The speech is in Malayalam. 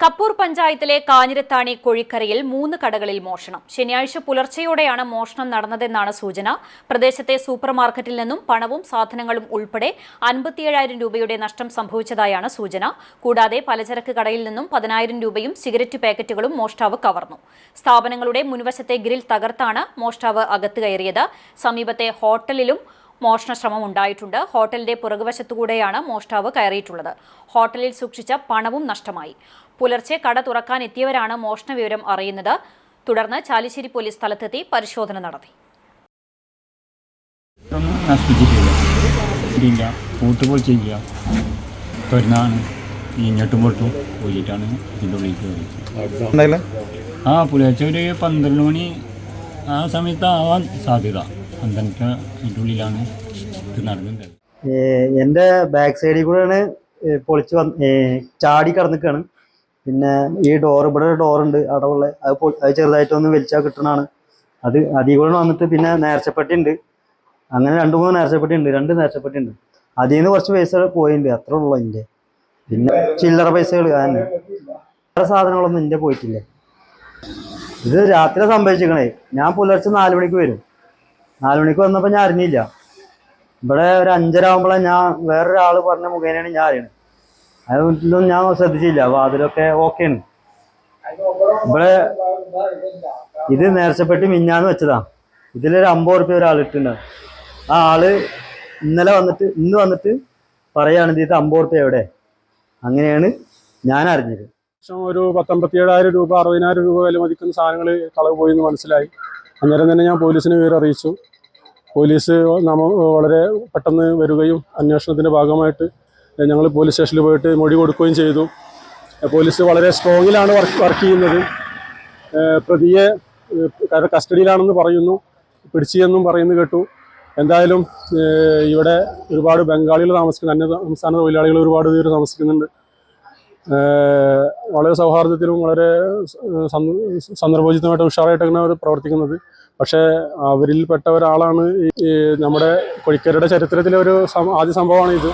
കപ്പൂർ പഞ്ചായത്തിലെ കാഞ്ഞിരത്താണി കോഴിക്കരയിൽ മൂന്ന് കടകളിൽ മോഷണം. ശനിയാഴ്ച പുലർച്ചെയോടെയാണ് മോഷണം നടന്നതെന്നാണ് സൂചന. പ്രദേശത്തെ സൂപ്പർ മാർക്കറ്റിൽ നിന്നും പണവും സാധനങ്ങളും ഉൾപ്പെടെ അൻപത്തിയേഴായിരം രൂപയുടെ നഷ്ടം സംഭവിച്ചതായാണ് സൂചന. കൂടാതെ പലചരക്ക് കടയിൽ നിന്നും പതിനായിരം രൂപയും സിഗരറ്റ് പാക്കറ്റുകളും മോഷ്ടാവ് കവർന്നു. സ്ഥാപനങ്ങളുടെ മുൻവശത്തെ ഗ്രിൽ തകർത്താണ് മോഷ്ടാവ് അകത്ത് കയറിയത്. സമീപത്തെ ഹോട്ടലിലും മോഷണ ശ്രമം ഉണ്ടായിട്ടുണ്ട്. ഹോട്ടലിന്റെ പുറകുവശത്തുകൂടെയാണ് മോഷ്ടാവ് കയറിയിട്ടുള്ളത്. ഹോട്ടലിൽ സൂക്ഷിച്ച പണവും നഷ്ടമായി. പുലർച്ചെ കട തുറക്കാൻ എത്തിയവരാണ് മോഷണ വിവരം അറിയുന്നത്. തുടർന്ന് ചാലിശ്ശേരി പോലീസ് സ്ഥലത്തെത്തി പരിശോധന നടത്തി. ഇങ്ങോട്ടും പൊട്ടും പോയിട്ടാണ് ഇതിന്റെ ആ പുലർച്ചെ ഒരു പന്ത്രണ്ട് മണി ആ സമയത്ത് ആവാൻ സാധ്യത. എന്റെ ബാക്ക് സൈഡിൽ കൂടെയാണ് പൊളിച്ച് വന്ന് ചാടി കടന്നിക്കാണ്. പിന്നെ ഈ ഡോർ ഇവിടെ ഒരു ഡോറുണ്ട് അടവുള്ള അത് അത് ചെറുതായിട്ടൊന്ന് വലിച്ചാൽ കിട്ടണതാണ്. അത് അതിൽ കൂടെ വന്നിട്ട് പിന്നെ നേർച്ചപ്പെട്ടി ഉണ്ട്. അങ്ങനെ രണ്ട് മൂന്ന് നേർച്ചപ്പെട്ടി ഉണ്ട് രണ്ട് നേർച്ചപ്പെട്ടി ഉണ്ട്. അതിൽ നിന്ന് കുറച്ച് പൈസ പോയിട്ടുണ്ട് അത്ര ഉള്ളൂ എന്റെ പിന്നെ ചില്ലറ പൈസകൾ അതന്നെ. വേറെ സാധനങ്ങളൊന്നും എന്റെ പോയിട്ടില്ല. ഇത് രാത്രി സംഭവിച്ചിരിക്കണേ. ഞാൻ പുലർച്ചെ നാല് മണിക്ക് വരും. നാല് മണിക്ക് വന്നപ്പോൾ ഞാൻ അറിഞ്ഞില്ല. ഇവിടെ ഒരു അഞ്ചര ആകുമ്പോഴാണ് ഞാൻ വേറൊരാൾ പറഞ്ഞ മുഖേനയാണ് ഞാൻ അറിയണത്. അതൊന്നും ഞാൻ ശ്രദ്ധിച്ചില്ല. വാതിലൊക്കെ ഓക്കെയാണ് ഇവിടെ ഇത് നേർച്ചപ്പെട്ടി മിഞ്ഞാന്ന് വെച്ചതാ. ഇതിലൊരു അമ്പത് റുപ്യ ഒരാൾ ഇട്ടുണ്ട് ആ ആൾ ഇന്നലെ വന്നിട്ട് ഇന്ന് വന്നിട്ട് പറയാണ് ഇത് അമ്പത് റുപ്യ എവിടെ? അങ്ങനെയാണ് ഞാൻ അറിഞ്ഞത്. ഒരു ഒരു പത്തൊമ്പത്തിയേഴായിരം രൂപ അറുപതിനായിരം രൂപ വില മതിക്കുന്ന സാധനങ്ങൾ കളവ് പോയി എന്ന് മനസ്സിലായി. അന്നേരം തന്നെ ഞാൻ പോലീസിന് വിവരം അറിയിച്ചു. പോലീസ് നമ്മ വളരെ പെട്ടെന്ന് വരികയും അന്വേഷണത്തിന്റെ ഭാഗമായിട്ട് ഞങ്ങൾ പോലീസ് സ്റ്റേഷനിൽ പോയിട്ട് മൊഴി കൊടുക്കുകയും ചെയ്തു. പോലീസ് വളരെ സ്ട്രോങ്ങിലാണ് വർക്ക് വർക്ക് ചെയ്യുന്നത്. പ്രതിയെ കസ്റ്റഡിയിലാണെന്ന് പറയുന്നു. പിടിച്ചെന്നും പറയുന്നു കേട്ടു. എന്തായാലും ഇവിടെ ഒരുപാട് ബംഗാളികൾ താമസിക്കുന്നു അന്യ സംസ്ഥാന തൊഴിലാളികൾ ഒരുപാട് പേര് താമസിക്കുന്നുണ്ട്. വളരെ സൗഹാർദ്ദത്തിലും വളരെ സന്ദ- സന്ദർഭോചിതമായിട്ട് ഉഷാറായിട്ടാണ് അവർ പ്രവർത്തിക്കുന്നത്. പക്ഷേ അവരിൽപ്പെട്ട ഒരാളാണ് ഈ നമ്മുടെ കൊഴിക്കരുടെ ചരിത്രത്തിലെ ഒരു ആദ്യ സംഭവമാണ് ഇത്